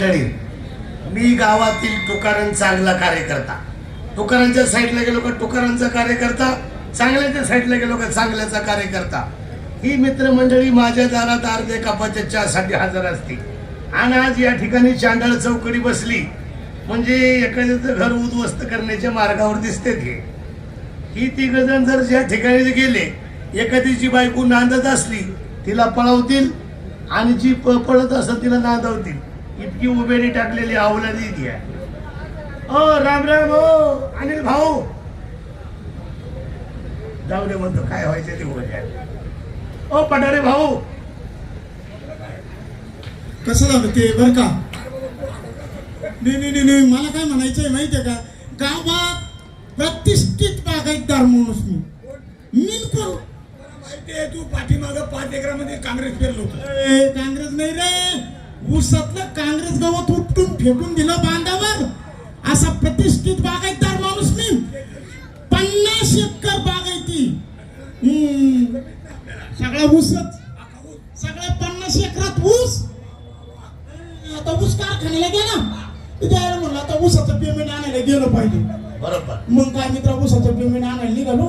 मंडळी मी गावातील तुकाराम चांगला कार्यकर्ता. तुकारांच्या साईडला गेलो का तुकारांचा कार्यकर्ता चांगल्याच्या साईडला गेलो का चांगल्याचा कार्यकर्ता. ही मित्रमंडळी माझ्या दारात अर्धे कापाच्या चहासाठी हजर असते आणि आज या ठिकाणी चांडाळ चौकडी बसली. म्हणजे एखाद्याचं घर उद्ध्वस्त करण्याच्या मार्गावर दिसते ते. ही तिघजण जर ज्या ठिकाणी गेले एखादीची बायको नांदत असली तिला पळवतील. आणि जी प- पळत असेल तिला नांदवतील. इतकी उभेरी टाकलेली अवलादी ती. आहे ओ राम राम ओ अनिल भाऊ. जाऊ दे म्हणतो काय व्हायचं ते बघा ओ पठारे भाऊ. कसं झालं ते बरं का? नाही नाही मला काय म्हणायचंय माहितीये का? गावात प्रतिष्ठित बागायतदार माणूस मी. मी कोण? माहिती आहे तू पाठीमाग पाच एकरामध्ये काँग्रेस ए, काँग्रेस नाही रे. ऊसातलं काँग्रेस गवत उपटून फेकून दिलं बांधावर. असा प्रतिष्ठित बागायतदार माणूस मी. पन्नास एकर बागायती. सगळा ऊसच. सगळ्या पन्नास एकरात ऊस. आता ऊस कारखान्याला गेला. तिथे यायला म्हणलं आता ऊसाचं पेमेंट आणायला गेलं पाहिजे. बरोबर. मग काय मित्रा ऊसाचं पेमेंट आणायला निघालो.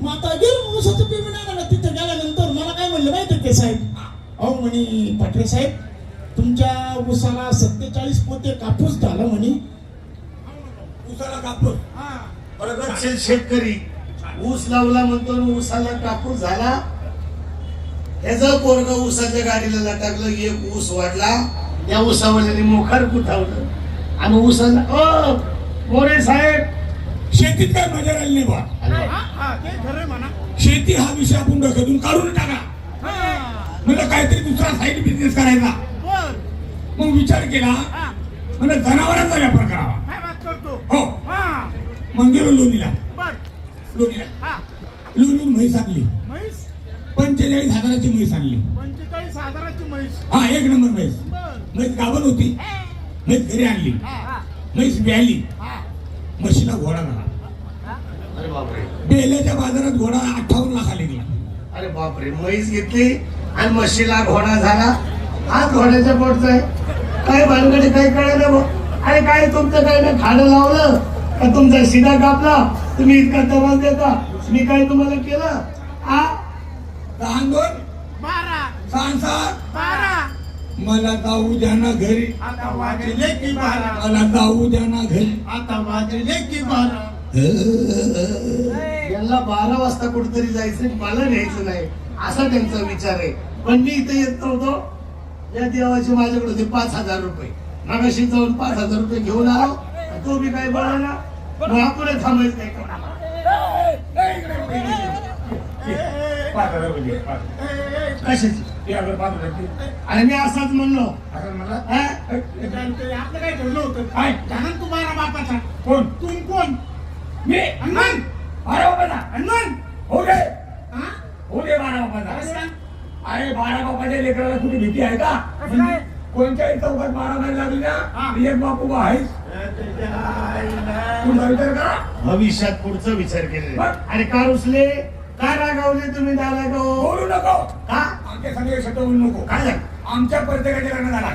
मग आता गेलो ऊसाचं पेमेंट आणायला. तिथे गेल्यानंतर मला काय म्हणलं माहिती ते साहेब? अहो म्हणे पाटरे साहेब तुमच्या ऊसाला सत्तेचाळीस पोते कापूस झाला म्हणे. उसाला कापूस? प्रगतशील शेतकरी. ऊस लावला म्हणतो ऊसाला कापूस झाला. ह्याचा पोरग ऊसाच्या गाडीला लटकलं एक ऊस वाढला. त्या ऊसावरच्याने मोखार कुठावलं. आणि ऊसाला ओ मोरे साहेब. शेतीत काय मजा राहिली नाही बा? शेती हा विषय आपण डोक्यातून काढून टाका. म्हणजे काहीतरी दुसरा साईड बिझनेस करायचा. मग विचार केला म्हणजे जनावरांचा व्यापार करावा. हो. मग गेलो लोणीला. लोणीला. लोणीहून म्हैस आणली. पंचेचाळीस हजाराची म्हैस आणली. पंचेचाळीस हजाराची म्हैस. हा एक नंबर म्हैस. म्हैस गाभण होती. म्हैस घरी आणली. म्हैस ब्याली म्हशीला घोडा झाला. अरे बापरे. बेल्याच्या बाजारात घोडा अठ्ठावन्न लाखाला निघला अरे बापरे म्हैस घेतली आणि म्हशीला घोडा झाला. हाच घोड्याच्या पोटचा आहे. काय भानगडी काय कळलं बघ अरे काय तुमचं काय ना खाणं लावलं का तुमचा शिदा कापला तुम्ही इतका त्रास देता. मी काय तुम्हाला केलं? आ लहान दोन बारा बारा मला जाऊ द्या ना घरी. आता वाजले की बारा. मला जाऊ द्या ना घरी. आता वाजले की बारा. यांना बारा वाजता कुठेतरी जायचं मला न्यायचं नाही. असा त्यांचा विचार आहे. पण मी इथे येत नव्हतो. या देवाचे माझ्याकडे होते पाच हजार रुपये. मागाशी जाऊन पाच हजार रुपये घेऊन आलो. तो बी काय बळाला मग आपण थांबायचं नाही. कशाची? ते. आणि मी असाच म्हणलो? हा? आपलं काय ठरलं होतं? काय? जाणं तू बारा बापाचा. कोण? तू कोण? मी? हनुमान बारा बाबाचा हनुमान हो दे हा? बारा बाबाचा कसं? अरे बारा बाबाच्या लेकराला कुठे भीती आहे का काय? कोणत्याही चौकात बारा नाही लागली ना हा. एक बापू बा आहेस विचार करा भविष्यात पुढचा विचार केलेला बरं. आणि का रुसले का रागावले तुम्ही दादा गो बोलू नको का आमच्या संगे शब्द बोलू नको काय झालं आमच्या प्रत्येकाच्या लग्न झाला.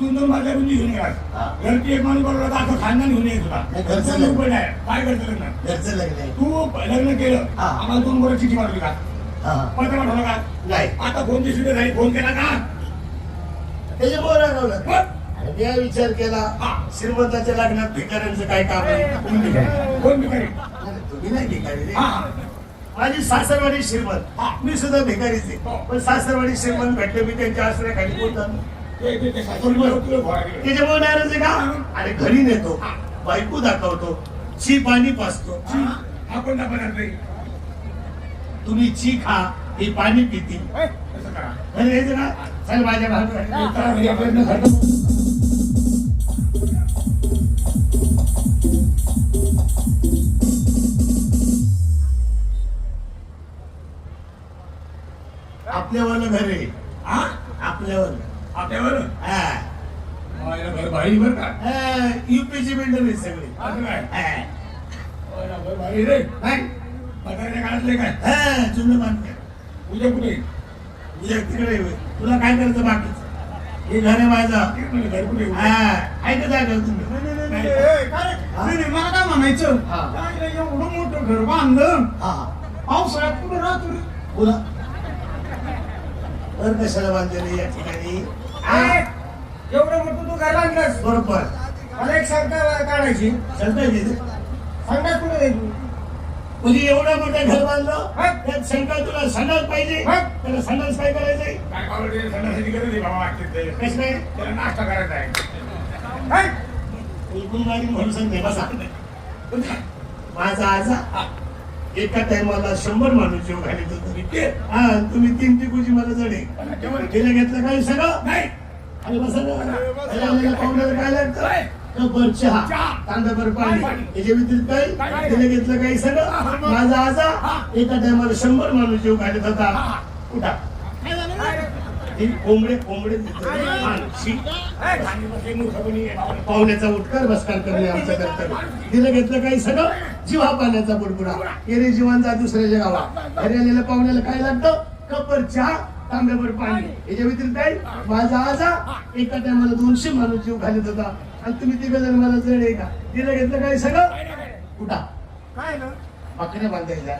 तू दोन माझ्या रुंदी घेऊन गेला हा. घरची एक माणूस बरोबर असं खानदान घेऊन येत होता घरचं तू लग्न. नाही. काय करतं लग्न घरचं लग्न आहे तू लग्न केलं. आम्हाला दोन बरोबर चिठी मारली का. पत्र पाठवलं का नाही. आता फोनची सुविधा झाली फोन केला का? त्याच्यामुळे रागावलं पण आणि मी विचार केला. श्रीमंताच्या लग्नात भिकाऱ्यांचं काय काम आहे? कोण भिकारी? फोन अरे तुम्ही नाही भिकारी रे. माझी सासरवाडी श्रीमंत. मी सुद्धा भिकारीच आहे. हो. पण सासरवाडी श्रीमंत भेटले मी त्यांच्या आश्रयाखाली बोलतात. त्याच्यामुळे नाराज आहे का? आणि घरी नेतो. बायको दाखवतो. ची पाणी पाचतो हा, हा कोणता पदार्थ आहे? तुम्ही ची खा. ही पाणी पिती. तसं करा. चल माझ्या भाग मित्रा, घरी आहे हा? आपल्यावर. आपल्यावर? हा. माझ्या घर भारी बरं का? हा, युपीची बिल्डर आहे सगळी. असं काय हा. भारी रे. काय पगाराच्या काळातले काय? हा जुनं बांधकाम. उद्या कुठे? उद्या तिकडे. तुला काय करायचं बाकीचं हे घर आहे माझं. आहे. हा ऐकत आहे का तुम्ही मला काय म्हणायचं? हा. काय रे, एवढं मोठं घर बांधलं. हा. पावसाळ्यात कुठं राहतो रे? बोला. बर कशाला बांधलेलं या ठिकाणी? एवढं मोठं तू घर बांधलंस? बरोबर. मला एक सांगता काढायची. सांगताय तिथे. सांगा कुठं म्हणजे एवढं मोठं घर बांधलं. त्यात शंका तुला संडास पाहिजे. त्याला संडास काय करायचंय? काय ते संडासाची गरज आहे बाबा ते. कसं काय त्याला नाश्ता करायचा आहे. काय? माझी बसा. आजा एका टायमाला शंभर माणूस जीव ते? हा तुम्ही तीन टिकूची मला जडे पण गेलं घेतलं काही सगळं? नाही. आणि बसा ना. त्याला आपल्याला पाहुण्याला काय लागतं? कपर चहा. तांब्याभर पाणी. याच्या व्यतिरिक्त? काही? गेलं घेतलं काही सगळं. माझा आजा एका टायमाला शंभर माणूस जीव घालीत होता. हे कोंबडे कोंबडे. पाहुण्याचा उठकार बसकार करणे आमचं कर्तव्य. दिलं घेतलं काही सगळं. जीवा पाण्याचा बुडबुडा. येणे जीवांचा दुसऱ्याच्या गावा. घरी आलेल्या पाहुण्याला काय लागतं? कपर चहा तांब्यावर पाणी. याच्या व्यतिरिक्त काय माझा आजा एका टायमाला दोनशे माणूस जीव घालत होता आणि तुम्ही तिघ जण मला जड आहे का दिलं घेतलं काही सगळं? उठा काय ना? बकऱ्या बांधायच्या.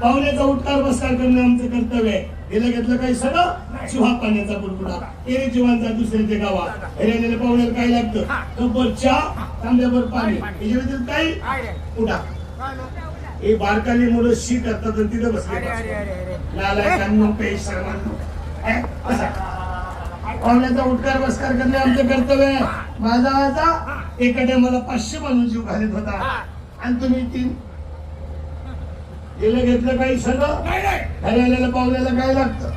पाहुण्याचा उठकार बसकार करणं आमचं कर्तव्य आहे. दिलं घेतलं काही सगळं? शिवा पाण्याचा बुडबुडा येणे जीवांचा दुसऱ्याच्या गावा घरी आलेल्या पाहुण्याला काय लागतं? कपर चहा तांब्यावर पाणी. याच्या व्यतिरिक्त काही काय? उठा काय? हे बारकाली मुलं शी करतात आणि तिथं बसले. लालायकांनो पेशरांनो हे, बसा. पाहुण्याचा उठकार बसकार करणे आमचं कर्तव्य आहे. माझा आजा एका टायमाला पाचशे माणूस जीव घालत होता. आणि तुम्ही तीन गेलं घेतलं काही सगळं? नाही नाही. घरी आलेल्या पाहुण्याला काय लागतं.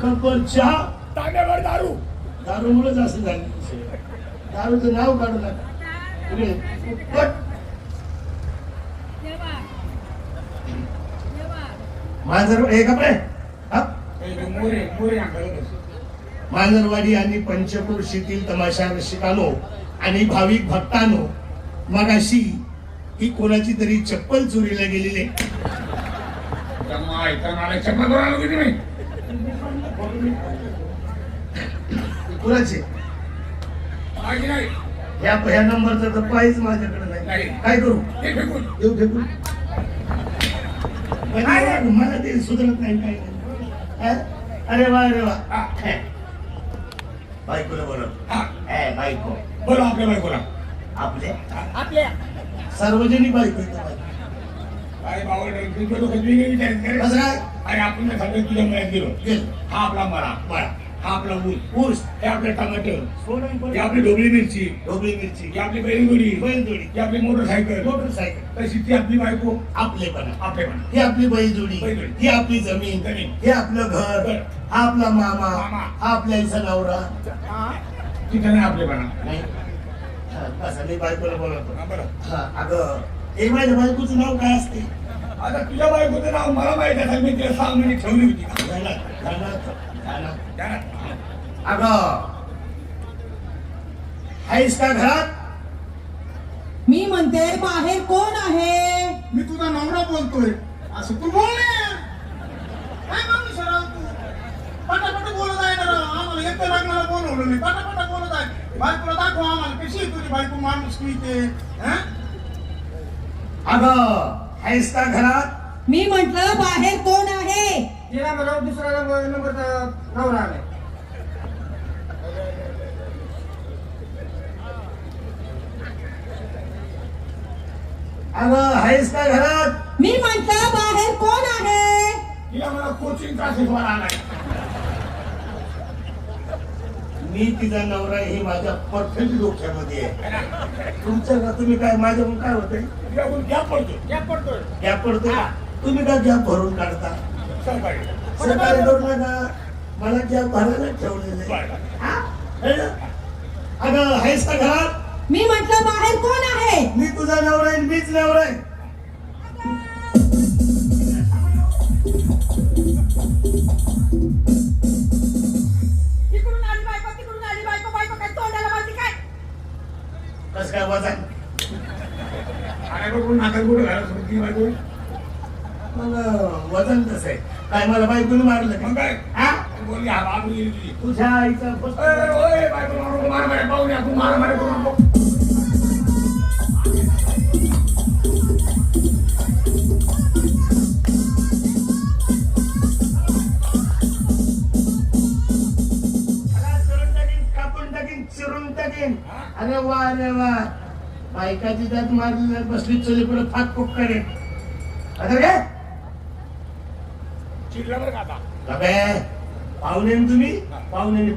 कपर चहा तांब्यावर दारू. दारूमुळेच असं झालं. दारूचं नाव काढू नका. पट. मांजर हे कपडे. हा? मोरे मोरे मांजरवाडी आणि पंचक्रोशीतील तमाशा रसिकानो आणि भाविक भक्तानो मगाशी ही कोणाची तरी चप्पल चोरीला गेलेली कोणाची? नाही. ह्या नंबरचा तर पाहिजे माझ्याकडे नाही. काय करू? देऊ फेकून. मला ते सुधरत नाही काय? अरे वा अरे वा. बायकोला बोलव हा. हे, बायको. बोला आपल्या बायकोला. आपले आपल्या. सार्वजनिक बायको आहे वेगळी विचार आणि आपण सगळ्या तुझ्या मळ्यात गेलो. गेल. हा आपला मळा बळा हा आपला ऊस ऊस हे आपले टमाटर सोनं ही आपली ढोबळी मिरची. ढोबळी मिरची. ही आपली बैलगोडी बैलजोडी. ही आपली मोटरसायकल. मोटरसायकल. तशी ती आपली बायको. आपले पण. आपले पण. ही आपली बैलजोडी. बैलजोडी. ही आपली जमीन. जमीन. हे आपलं घर. घर. हा आपला मामा. मामा. हा आपल्या आईचा नवरा. हा? तिथं नाही आपले पण. नाही. हा, बस मी बायकोला बोलवतो. हा, बरं. हा अगं हे माझ्या बायकोचं नाव काय असते? आता तुझ्या बायकोचं नाव मला माहीत आहे मी तिला सहा महिने ठेवली होती. अगं आहेस का घरात? मी म्हणते बाहेर कोण आहे? मी तुझा नवरा बोलतोय. असं तू बोल. काय आहे तू? पटापट बोलत आहे ना. आम्हाला बोलवलं नाही पटापट बोलत आहे बायकोला दाखव आम्हाला कशी आहे तुझी बायको माणूस की ते हा? अगं आहेस का घरात? मी म्हंटल बाहेर कोण आहे? तिला दुसरा नंबर नंबरचा नवरा आलाय. अगं आहेस का घरात? मी म्हंटल बाहेर कोण आहे? कोचिंग क्लासेस वर आलाय. मी तिचा नवरा हे माझ्या परफेक्ट डोक्यामध्ये आहे. तुमच्या का तुम्ही काय माझ्याकडून काय कोण गॅप पडतो गॅप गॅप पडतो तुम्ही का गॅप भरून काढता? सरकारी मला गॅप भरायला ठेवलेलं आहे. हा? अगं आहेस का घरात? मी म्हंटल बाहेर कोण आहे? मी तुझा नवरा आहे मीच नवरा आहे. तिकडून आली बायको तिकडून आली बायको बायको काय तोंडाला बाजी काय? कसं काय घालत होती बायको? मग वजन कसं आहे? काय मला बायकोने मारलं मग काय? हा? बोलली हा बाबू गेली तुझी. तुझ्या आईचा बस- ओय, बायको मारू नको, मार मारे पाहू नये, तू मार मारे. करू नको. वा अरे वा बायकाची जात मारली बसली चोली पुढे फाक फूक करेन आता चिडला बरं का तुम्ही? पाहुण्याने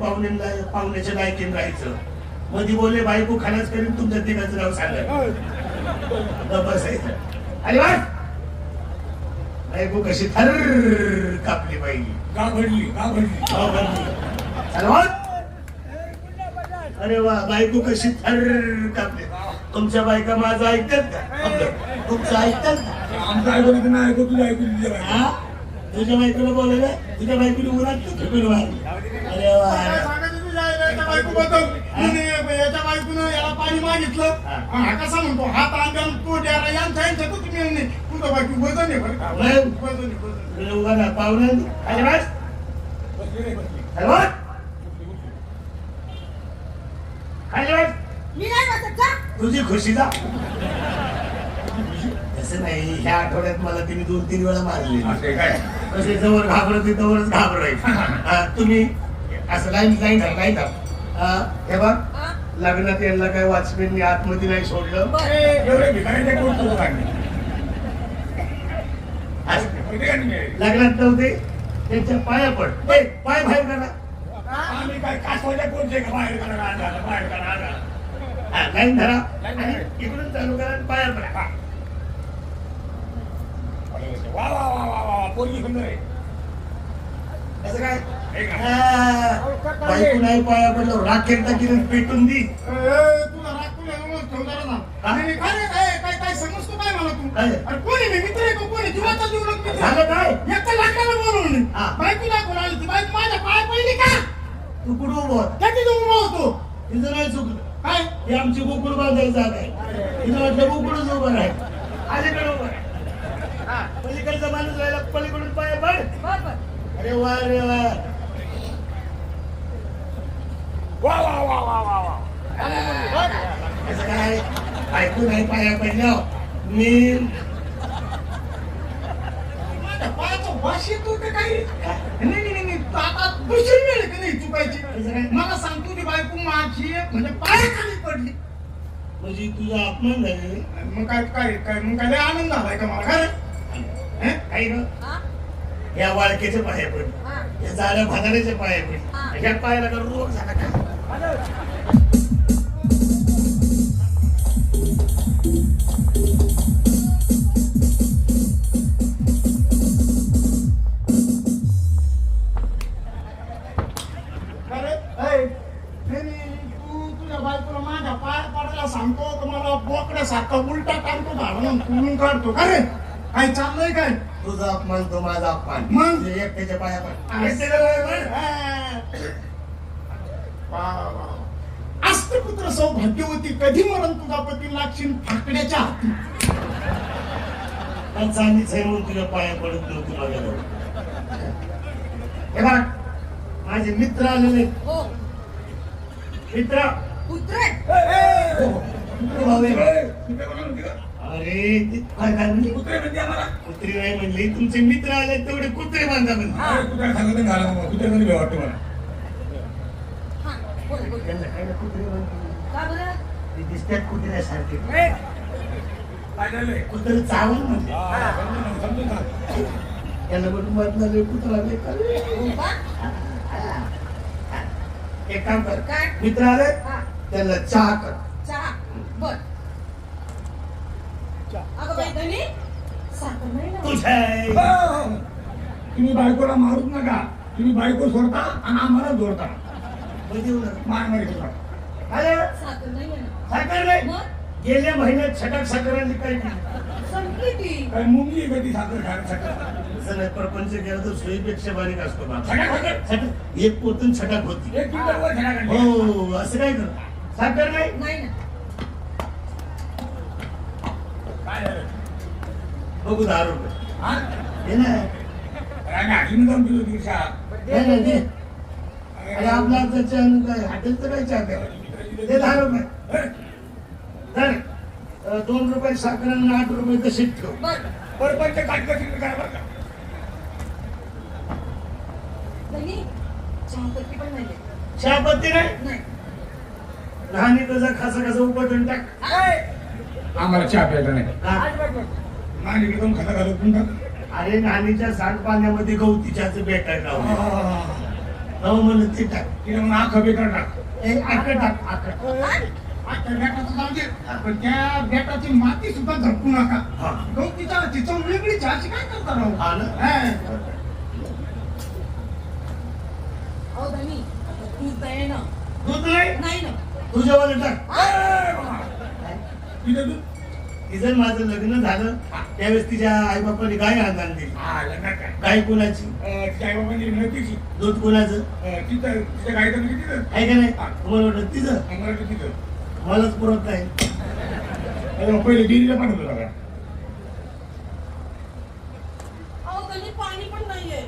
पाहुण्याच्या लायकीन राहायचं. मध्ये बोलले बायको खालाच करीन तुमच्या तिघाचं नाव सांगा गप्प बसायचं अरे बायको कशी थर कापली पाहिजे का भडली का भडली हो, बंदी. अरे वा बायको कशी थर कापली तुमच्या बायका माझं ऐकतात का? आपलं. तुमचं ऐकतात का? आमचं ऐकून की नाही ऐकू तुझं ऐकून तुझ्या बायको. हा? तुझ्या बायकोला बोलायला? तुझ्या बायकोने उन्हात झोपून मारली अरे वा. तुझ्या याच्या याच्या पाणी मागितलं. हा. कसा म्हणतो? हात आंब्याला तो द्यायला यांचा यांच्यातच तुम्ही नाही तुझं बायको वजन आहे बरं वजन? पाहुणे बस बसली रे, बसली. अरे! बस खाली बस मी नाही बसत जा. तुझी खुशी जा. तसं नाही ह्या आठवड्यात मला तिने दोन तीन वेळा मारली. असं आहे काय? कसे जवळ घाबरत तवरच घाबरायचं तुम्ही असं लाईन लाईन धर लाईन धर. हा, बघ? लग्नात यांना काय वॉचमॅननी आतमध्ये नाही सोडलं? नाही? लग्नात नव्हते त्यांच्या पाया पड. ए, पाय बाहेर करा आम्ही काय कासवाच्या कोणते का बाहेर आत घाला, बाहेर घाला. हा, लाईन धरा. आणि धरा. इकडून चालू करा आणि पडा. हा. वा वा वा वा वा पोरगी सुंदर आहे. असं काय? का? बायको नाही पाया पडलं पेटून दी. तुला राग कोणी मी मित्र आहे कोणी? जीवाचा जीव लोक मित्र झालं काय? एका लाकडाला बोलवलं हा. बायको दाखवून आली ती बायको माझ्या पाय पडली का? तू कुठं उभं होता? त्याची तो उभा होतो. तिथं नाही चुकलं. काय? ही आमची गोकुळ बांधायची जागा आहे. तिथं वाटलं गोकुळच उभं राहील. अलीकडे उभं राहील. हा, पलीकडचा माणूस राहिला पलीकडून पाया पड. अरे वा रे वा. वा वा वा वा वा वा. काय? ऐकू नाही पाया पडल्या मी माझ्या पायाचं वास येतो का काही नाही नाही नाही, नाही तू आता दुसरी वेळ आहे का नाही चुकायची मला सांग तुझी बायको माझी म्हणजे पायाखाली पडली. म्हणजे तुझा अपमान झाले. मग काय काय काय मग काय लय आनंद झालाय का मला? खरं? हं? काही ना हा? या वाळकेचे पाया पड हा. या झाड्या भादाड्याचे पाया पड हा. ह्या पायाला रोग झाला का? तुळून काढतो का रे काय चाललंय काय? तुझा अपमान तो माझा अपमान. मग? एकट्याच्या पाया? वा, वा. अष्टपुत्र सौभाग्यवती कधी मरण तुझा पती लागशील? फाकड्याच्या हाती. पण म्हणून तुझ्या पाया पडत नव्हती बघायला. हे बघ माझे मित्र आलेले. हो. मित्र. पुत्र. मित्र भाऊ आहे. होती का? अरे ते काय काय म्हणली कुत्रे म्हणते आम्हाला कुत्री नाही म्हणली तुमचे मित्र आले तेवढे कुत्रे बांधा म्हणली अरे, सांगत घाला मग. कुत्रे कधी वाटतं मला हा, बोल, बोल. त्यांना काय ना कुत्रे म्हणते का बरं? ते दिसतात कुत्र्यासारखे काय झालंय कुत्र चावल म्हणते हा, समजून सांग, समजून सांग. त्यांना कुठून मधला लय कुत्रा लय खाल्ले. हो का? एक काम कर काय? मित्र आले हा, त्यांना चहा कर चहा. बर. अगं बाई धनी, साखर नाही ना. तुझ्या हो. तुम्ही बायकोला मारूच नका. तुम्ही बायको सोडता आणि आम्हाला जोडता. मार मारी करता. अरे साखर नाही. साखर? गेल्या महिन्यात छटाक साखर आणली काही ती. काय मुंगी आहे कधी साखर खायला? नाही प्रपंच केला तर सोयीपेक्षा बारीक असतो साखर? एक पोतून छटाक होती. हो असं काय कर साखर नाही? बघू दहा रुपये हा? हे ना जाऊन हे दे. अरे आपला त्याच्या काय हॉटेलचं काय चहा प्यायला? ते दहा रुपये. अं, दोन रुपये साखर आणि आठ रुपये तशीच ठेव बरं बरं पण ते करा बरं का बहिणी चहापत्ती पण नाही चहापत्ती नाही नाही लहान तुझा खासा खासा उपटून टाक आम्हाला चहा प्यायचा नाही हा. एकदम पण टाक अरे नानीच्या सांडपाण्यामध्ये गवतीच्याच भेटायला लावलं म्हणून ते टाक. तिला म्हणून आखं बेकार टाक. ए, टाक आकं आता बेटाचं जाऊ दे. पण त्या बेटाची माती सुद्धा धरकू नका. हा. गवतीच्या तिचं वेगळी चहाची काय करता राहू हा ना? हा. अहो बहिणी दूध आहे ना. दूध नाही? नाही ना. टाक. ए, बाबा. तिथं तू तिचं माझं लग्न झालं त्यावेळेस तिच्या आईबापाने गाय आदान दिली हा लग्नात काय? गाय कुणाची? दूध कुणाचं? म्हणजे तिथं? आहे का नाही? तुम्हाला वाटत तिचं? मलाच पुरत नाही. पहिले डेअरीला पाठवलं बहिणी पाणी पण नाहीये.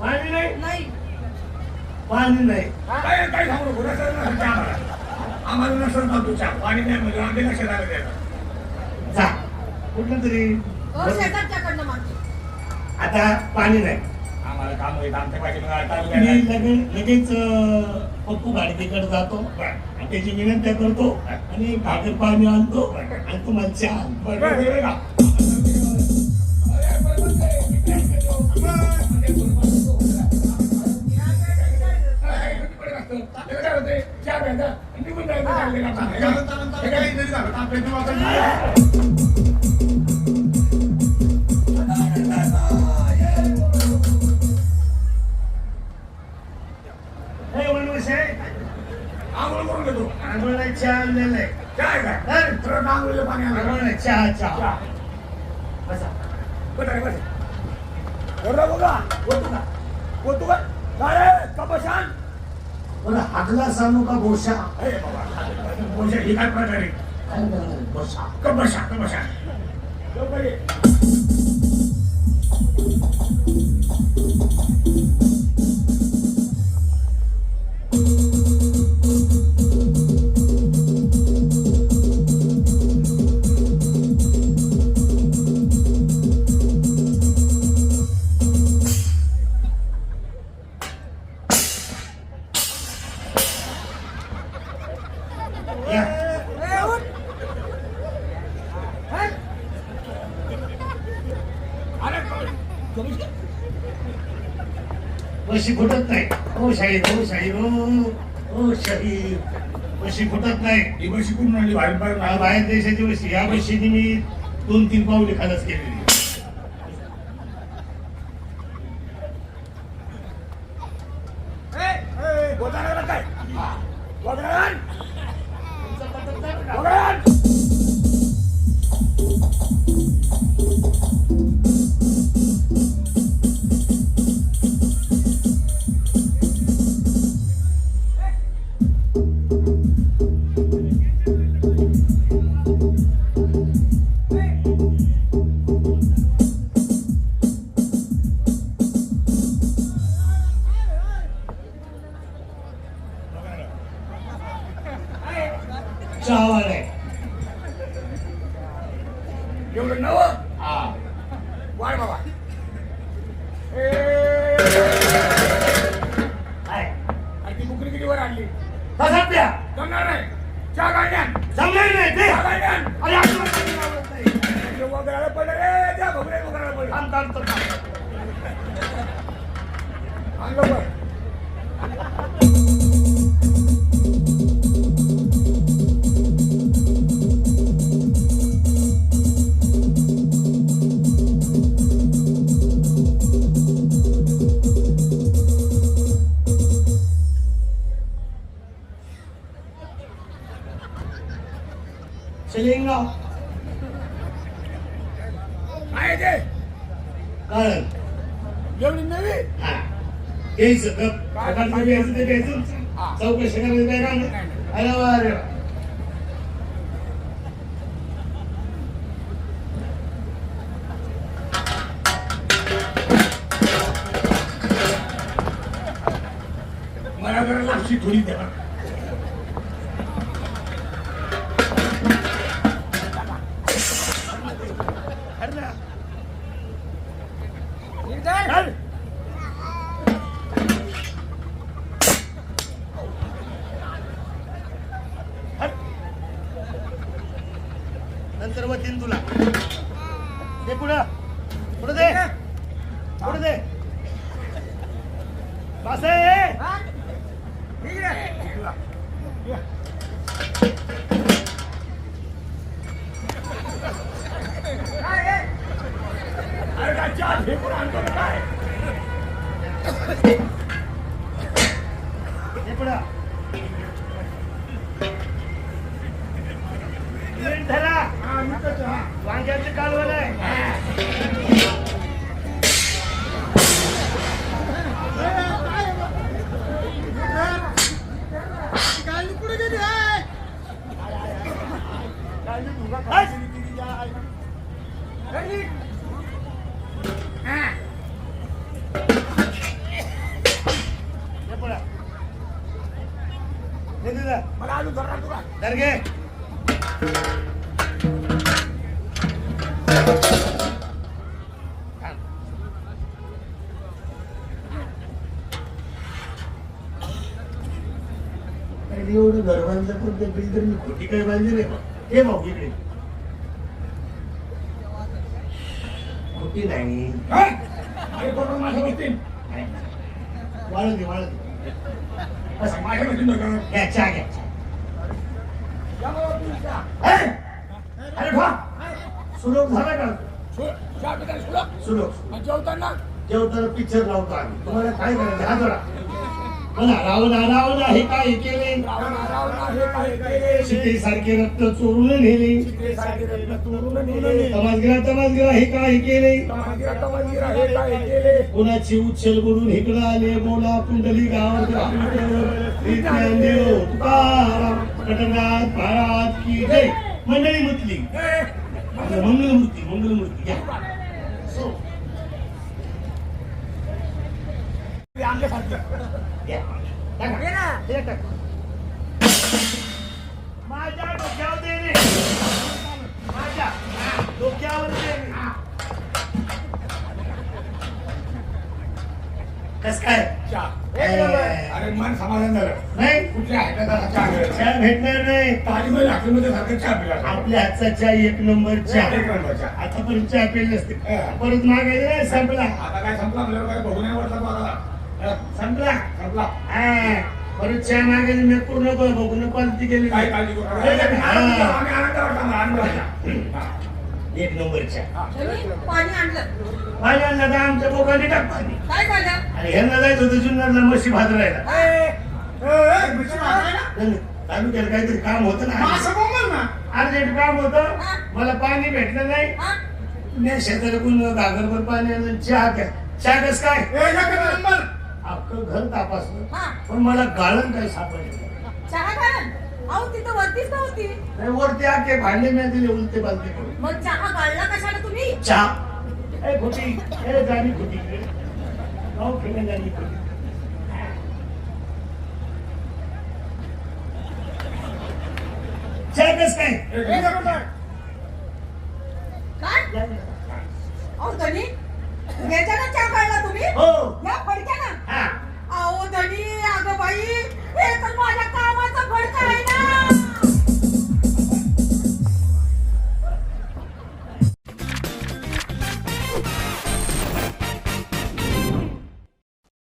पाणी नाही? नाही. पाणी नाही. काय काय सांगू आम्हाला. नसेल पाणी नाही म्हणजे आम्ही लक्षात आलं त्याला? कुठलं तरी मागते. आता पाणी नाही. आम्हाला काम होईल आमच्या पाठीमागे मी आता लगेच लगेच अं, पप्पू गाडगेकडे जातो. आणि त्याची विनंती करतो. आणि भाकर पाणी आणतो. आणि तुम्हाला चहा आणतो. निघून जायचं, हे. काय? चहा आणलेला आहे आहे काय? हं? परत आंघोळीचं पाणी आणलं. आम्हाला चहा चहा चहा. बसा आहे, बरं आहे. बरं बघा, होतो का? होतो का? काय आहे? कपाशान? बरं हागला सांगू का बोशा हे बाबा, बोलशा ही काय प्रकार आहे? काय करणार बोशा कपाशा, कपाशा. लवकर. या बाहेर- देशाच्या वर्षी देशाची या बशीने मी दोन तीन पाऊले खालच केलेली एवढं नवं? हा. वाय बाबा. काय? आणि ती बुकरी किती वर आणली? तसाच द्या जमणार नाही. चहा गाड्या जमणार नाही ते. गाड्या अरे. वगैरे पडलं. रे त्या भोगरे वगैरे पडलं. थांब, थांब, थांब, थांब. ते कळलं एवढी नवी? हा. घ्यायचं घ्यायचं ते घ्यायचं. चौकशी करायचं काय नाही. अरे अरे. मला जरा लापशी थोडी द्या दे पुढं. पुढं दे. पुढं दे. बस. पुढं. घे. एवढं घर बांधलं पण ते बिल्डर मी खोटी काय बांधली रे हे भाऊ इकडे. खोटी नाही हा? अरे कोण माझ्या बसतील वाळू दे वाळू दे असं माझ्या बसतील नका घ्या चहा घ्या चहा. ए! अरे ठेवा. सुलोक झाला का चहा पिताना सुलभ. सुलोक आणि जेवताना? जेवताना पिक्चर लावतो आम्ही. तुम्हाला काय करायचं? हा जोडा. म्हणा रावणा रावणा हे काय केले? रावणा रावणा हे काय केले? सीतेसारखे रक्त चोरून नेले. सीतेसारखे रत्न चोरून नेले. तमासगिरा तमासगिरा हे काय केले? हे काय कोणाची इकडं आले मोला कुंडली गावात तुकाराम कटनाथ महाराज की जय. मंडळी मुतली. मंगलमूर्ती मंगलमूर्ती घ्या सो, ते आमच्यासारखं. घ्या. टाका. हे टाका. माझ्या डोक्यावर दे रे माझ्या डोक्यावर कस काय चहा. एक नंबर. अरे मन समाधान झालं नाही कुठल्या चहा भेटणार नाही ताजमहल हॉटेलमध्ये सारखं चहा पिला आपल्या हातचा चहा एक नंबर चहा एक नंबर चहा. पेले. परत मागायचं नाही संपला आता काय संपला म्हणजे काय बघू नाही वाटलं मला संपला संपला. हा. परत चहा मागायचं मी पूर्ण बघून क्वालिटी गेली. काय काळजी करू नका. आनंद. आम्ही आनंद वाटला आम्हाला, आनंद वाटला. एक नंबर चहा त्यांनी पाणी आणलं. माझ्या दादा आमच्या बोकाने टाक पाणी. काय झालं? आणि ह्यांना जायचं होतं जुन्नरला म्हशी भाजरायला तालुक्याला काहीतरी काम होतं ना. असं बोंबल ना? अर्जंट काम होतं. मला पाणी भेटलं नाही. हा? मी शेताला कोण घागरभर पाणी आणलं चहा घ्या. चहा कस काय? नंबर. अख्खं घर तापासलं. हा. पण मला गाळण काही सापडलं चहा अहो तिथं वरती आके भांडे नाही दिले बालते मग चहा गाळला कशाला तुम्ही? चहा. ए खोटी. ए जाणी खोटी. खेळ जाणी खोटी. कस काय? काय? अहो धनी. तुम्ही? हो. या फडक्या ना? अहो धनी अगं बाई हे तर माझ्या कामाचा फडका आहे ना.